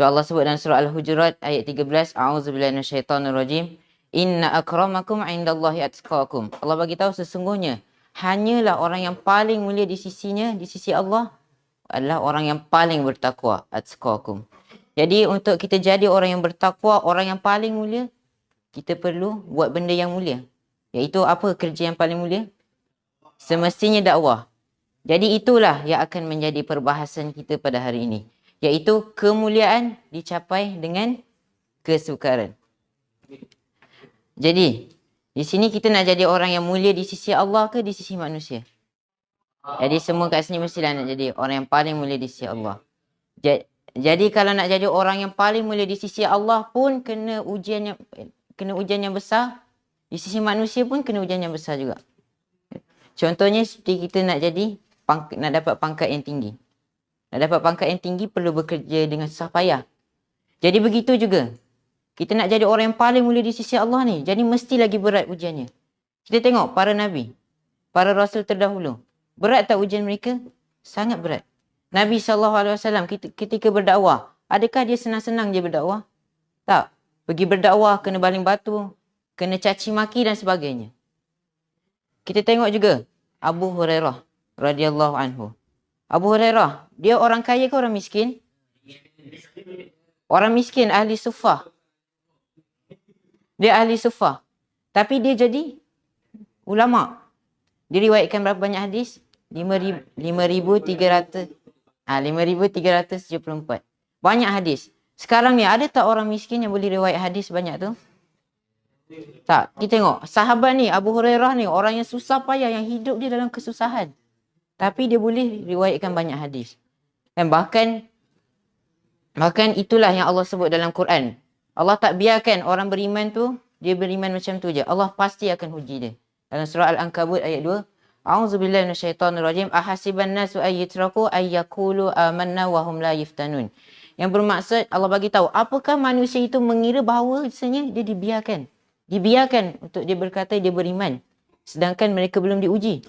So Allah sebut dalam surah Al-Hujurat ayat 13, A'udzubillahi minasyaitonirrajim. Inna akramakum indallahi atqakum. Allah bagi tahu sesungguhnya hanyalah orang yang paling mulia di sisinya, di sisi Allah adalah orang yang paling bertakwa, atqakum. Jadi untuk kita jadi orang yang bertakwa, orang yang paling mulia, kita perlu buat benda yang mulia. Iaitu apa kerja yang paling mulia? Semestinya dakwah. Jadi itulah yang akan menjadi perbahasan kita pada hari ini. Iaitu kemuliaan dicapai dengan kesukaran. Jadi, di sini kita nak jadi orang yang mulia di sisi Allah ke di sisi manusia? Jadi semua kat sini mestilah nak jadi orang yang paling mulia di sisi Allah. Jadi kalau nak jadi orang yang paling mulia di sisi Allah pun kena ujian yang kena ujian yang besar. Di sisi manusia pun kena ujian yang besar juga. Contohnya seperti kita nak jadi nak dapat pangkat yang tinggi. Nak dapat pangkat yang tinggi perlu bekerja dengan susah payah. Jadi begitu juga. Kita nak jadi orang yang paling mulia di sisi Allah ni. Jadi mesti lagi berat ujiannya. Kita tengok para Nabi. Para Rasul terdahulu. Berat tak ujian mereka? Sangat berat. Nabi SAW ketika berdakwah. Adakah dia senang-senang je berdakwah? Tak. Pergi berdakwah kena baling batu. Kena caci maki dan sebagainya. Kita tengok juga Abu Hurairah radhiyallahu anhu. Abu Hurairah, dia orang kaya ke orang miskin? Orang miskin ahli sufah. Dia ahli sufah. Tapi dia jadi ulama. Diriwayatkan berapa banyak hadis? 5300 ah 5374. Banyak hadis. Sekarang ni ada tak orang miskin yang boleh riwayat hadis banyak tu? Tak. Kita tengok sahabat ni Abu Hurairah ni orang yang susah payah yang hidup dia dalam kesusahan. Tapi dia boleh riwayatkan banyak hadis. Dan bahkan bahkan itulah yang Allah sebut dalam Quran. Allah tak biarkan orang beriman tu dia beriman macam tu je. Allah pasti akan uji dia. Dalam surah Al-Ankabut ayat 2. A'udzubillahi minasyaitonirrajim. Ahasiban nasu ayyatraku ayyakulu amanna wa hum la yiftanun. Yang bermaksud Allah bagi tahu apakah manusia itu mengira bahawa sebenarnya dia dibiarkan. Dibiarkan untuk dia berkata dia beriman. Sedangkan mereka belum diuji.